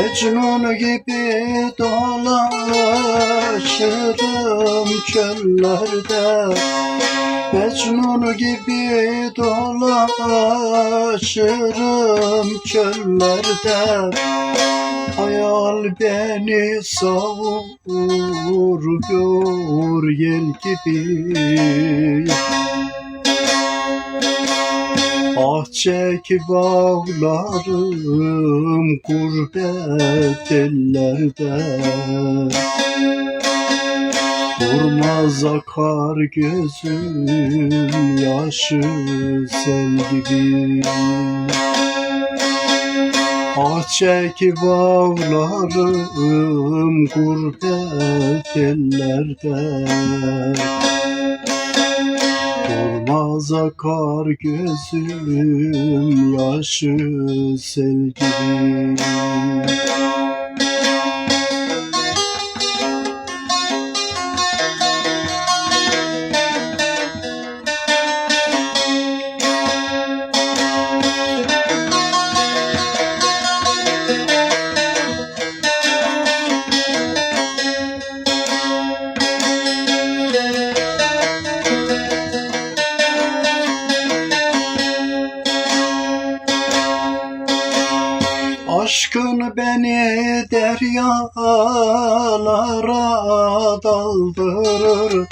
Mecnun gibi dolaşırdım çöllerde. Mecnun gibi dolaşırım çöllerde. Hayal beni savuruyor yel gibi. Ah çekip ağlarım gurbet ellerde. Durmaz akar gözüm yaşı sel gibi. Ah çekip ağlarım gurbet ellerde Durmaz akar gözüm yaşı sel gibi Aşkın beni deryalara daldırır.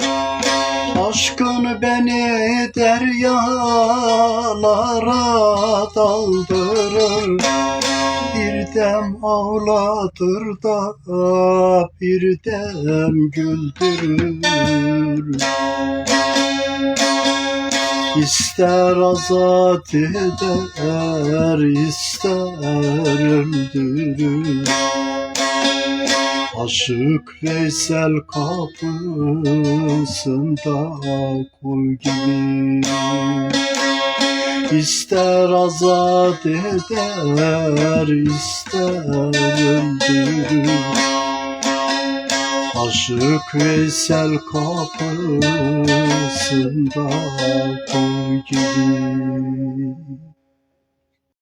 Aşkın beni deryalara daldırır. Bir dem ağlatır da bir dem güldürür İster azat eder, ister öldürür. Aşık Veysel kapısında kul gibi. İster azat eder, ister öldürür Aşık Veysel kapısında kul gibi